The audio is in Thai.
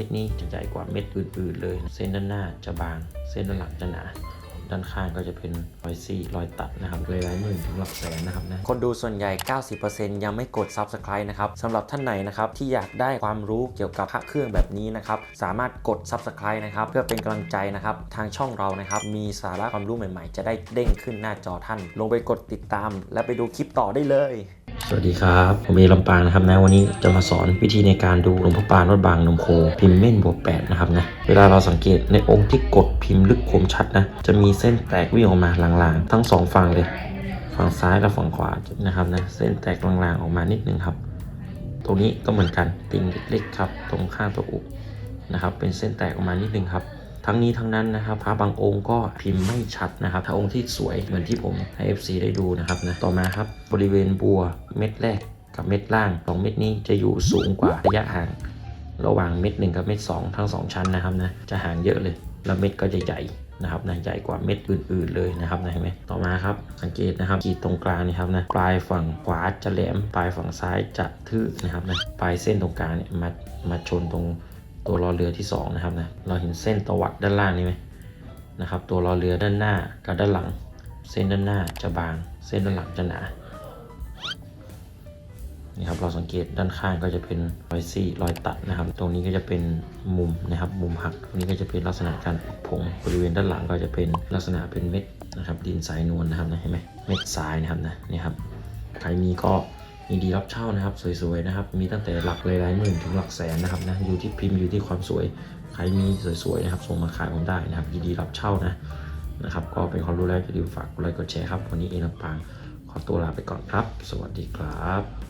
ม็ดนี้จะใหญ่กว่าเม็ดอื่น ๆ เลย เส้นด้านหน้าจะบาง เส้นด้านหลังจะหนาด้านข้างก็จะเป็นรอยซี่รอยตัดนะครับเลยหลายหมื่นถึงหลักแสนนะครับนะคนดูส่วนใหญ่ 90%ยังไม่กด Subscribe นะครับสำหรับท่านไหนนะครับที่อยากได้ความรู้เกี่ยวกับพระเครื่องแบบนี้นะครับสามารถกด Subscribe นะครับเพื่อเป็นกำลังใจนะครับทางช่องเรานะครับมีสาระความรู้ใหม่ๆ จะได้เด้งขึ้นหน้าจอท่าน ลงไปกดติดตาม และไปดูคลิปต่อได้เลย สวัสดีครับ ผมเอลำปางนะครับนะวันนี้จะมาสอนวิธีในการดูหลวงพ่อปานวัดบางนมโค พิมพ์เม่นบวกแปดนะครับนะเวลาเราสังเกตในองค์ที่กดพิมพ์ลึกคมชัดนะจะมีเส้นแตกวิ่งออกมาลางๆ ทั้งสองฝั่งเลย ฝั่งซ้ายและฝั่งขวานะครับนะเส้นแตกลางๆออกมานิดนึงครับ ตรงนี้ก็เหมือนกันติ่งเล็กๆครับ ตรงข้างตัวอุนะครับเป็นเส้นแตกออกมานิดนึงครับ ทั้งนี้ทั้งนั้นนะครับพระบางองค์ก็พิมพ์ไม่ชัดนะครับ ถ้าองค์ที่สวยเหมือนที่ผมให้ FC ได้ดูนะครับนะต่อมาครับบริเวณบัวเม็ดแรกกับเม็ดล่างสองเม็ดนี้จะอยู่สูงกว่าระยะห่างระหว่างเม็ดหนึ่งกับเม็ดสองทั้งสองชั้นนะครับนะจะห่างเยอะเลย แล้วเม็ดก็จะใหญ่นะครับนะใหญ่กว่าเม็ดอื่น ๆ เลยนะครับนะเห็นไหมต่อมาครับสังเกตนะครับขีดตรงกลางนี่ครับนะปลายฝั่งขวาจะแหลมปลายฝั่งซ้ายจะทื่อนะครับนะปลายเส้นตรงกลางเนี่ยมามาชนตรง ตัวรอเรือที่สองนะครับนะเราเห็นเส้นตวัดด้านล่างนี่ไหมนะครับ ตัวรอเรือด้านหน้ากับด้านหลัง เส้นด้านหน้าจะบาง เส้นด้านหลังจะหนานี่ครับเราสังเกตด้านข้างก็จะเป็นรอยซี่รอยตัดนะครับ ตรงนี้ก็จะเป็นมุมนะครับมุมหักตรงนี้ก็จะเป็นลักษณะการผุพงบริเวณด้านหลังก็จะเป็นลักษณะเป็นเม็ดนะครับดินสายนวลนะครับนะเห็นไหมเม็ดทรายนะครับนะนี่ครับใครมีก็ มีดีรับเช่านะครับ สวยๆนะครับ มีตั้งแต่หลักหลายหมื่นถึงหลักแสนนะครับนะอยู่ที่พิมพ์อยู่ที่ความสวยใครมีสวยๆนะครับส่งมาขายผมได้นะครับ ยินดีรับเช่านะนะครับ ก็เป็นความรู้แล้วอย่าลืมฝากกดไลค์กดแชร์ครับวันนี้เอลำปางขอตัวลาไปก่อนครับ สวัสดีครับ